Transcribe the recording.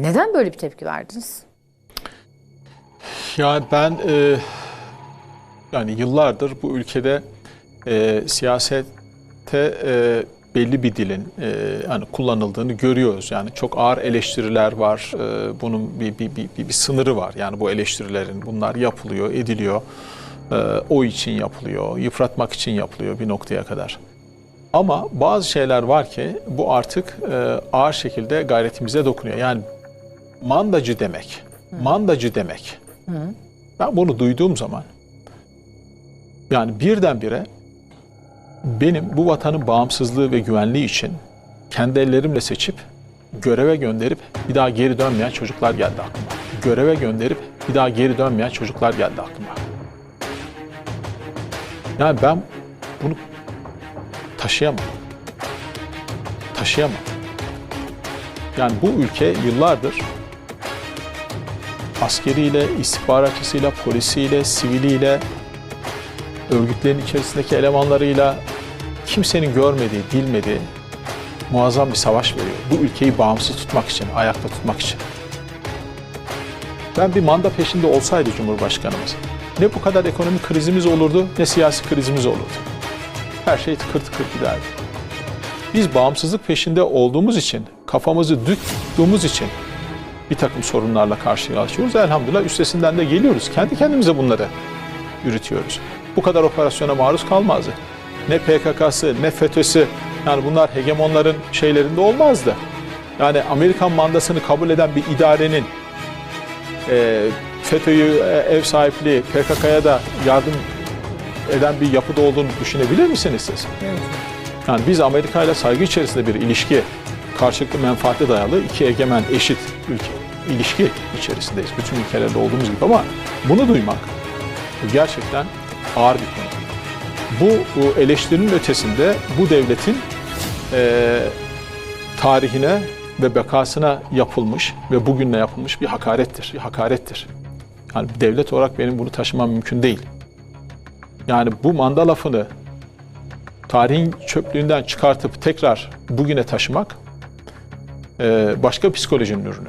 Neden böyle bir tepki verdiniz? Yani ben e, yani yıllardır bu ülkede e, siyasette e, belli bir dilin e, hani kullanıldığını görüyoruz. Yani çok ağır eleştiriler var. E, bunun bir, bir, bir, bir sınırı var. Yani bu eleştirilerin bunlar yapılıyor, ediliyor. E, o için yapılıyor, yıpratmak için yapılıyor bir noktaya kadar. Ama bazı şeyler var ki bu artık e, ağır şekilde gayretimize dokunuyor. Yani mandacı demek, mandacı demek. Ben bunu duyduğum zaman yani birdenbire benim bu vatanın bağımsızlığı ve güvenliği için kendi ellerimle seçip göreve gönderip bir daha geri dönmeyen çocuklar geldi aklıma. Göreve gönderip bir daha geri dönmeyen çocuklar geldi aklıma. Yani ben bunu taşıyamam. Taşıyamam. Yani bu ülke yıllardır askeriyle, istihbaratçısıyla, polisiyle, siviliyle, örgütlerin içerisindeki elemanlarıyla kimsenin görmediği, bilmediği muazzam bir savaş veriyor. Bu ülkeyi bağımsız tutmak için, ayakta tutmak için. Ben bir manda peşinde olsaydı Cumhurbaşkanımız, ne bu kadar ekonomik krizimiz olurdu, ne siyasi krizimiz olurdu. Her şey tıkır tıkır giderdi. Biz bağımsızlık peşinde olduğumuz için, kafamızı dik tuttuğumuz için bir takım sorunlarla karşılaşıyoruz. Elhamdülillah üstesinden de geliyoruz. Kendi kendimize bunları yürütüyoruz. Bu kadar operasyona maruz kalmazdı. Ne PKK'sı ne FETÖ'sü yani bunlar hegemonların şeylerinde olmazdı. Yani Amerikan mandasını kabul eden bir idarenin e, FETÖ'yü e, ev sahipliği PKK'ya da yardım eden bir yapıda olduğunu düşünebilir misiniz siz? Yani biz Amerika ile saygı içerisinde bir ilişki, karşılıklı menfaate dayalı iki egemen, eşit ülke, ilişki içerisindeyiz. Bütün ülkelerde olduğumuz gibi ama bunu duymak gerçekten ağır bir konu. Bu, bu eleştirinin ötesinde bu devletin eee, tarihine ve bekasına yapılmış ve bugünle yapılmış bir hakarettir. Bir hakarettir. Yani devlet olarak benim bunu taşımam mümkün değil. Yani bu manda lafını tarihin çöplüğünden çıkartıp tekrar bugüne taşımak eee, başka psikolojinin ürünü.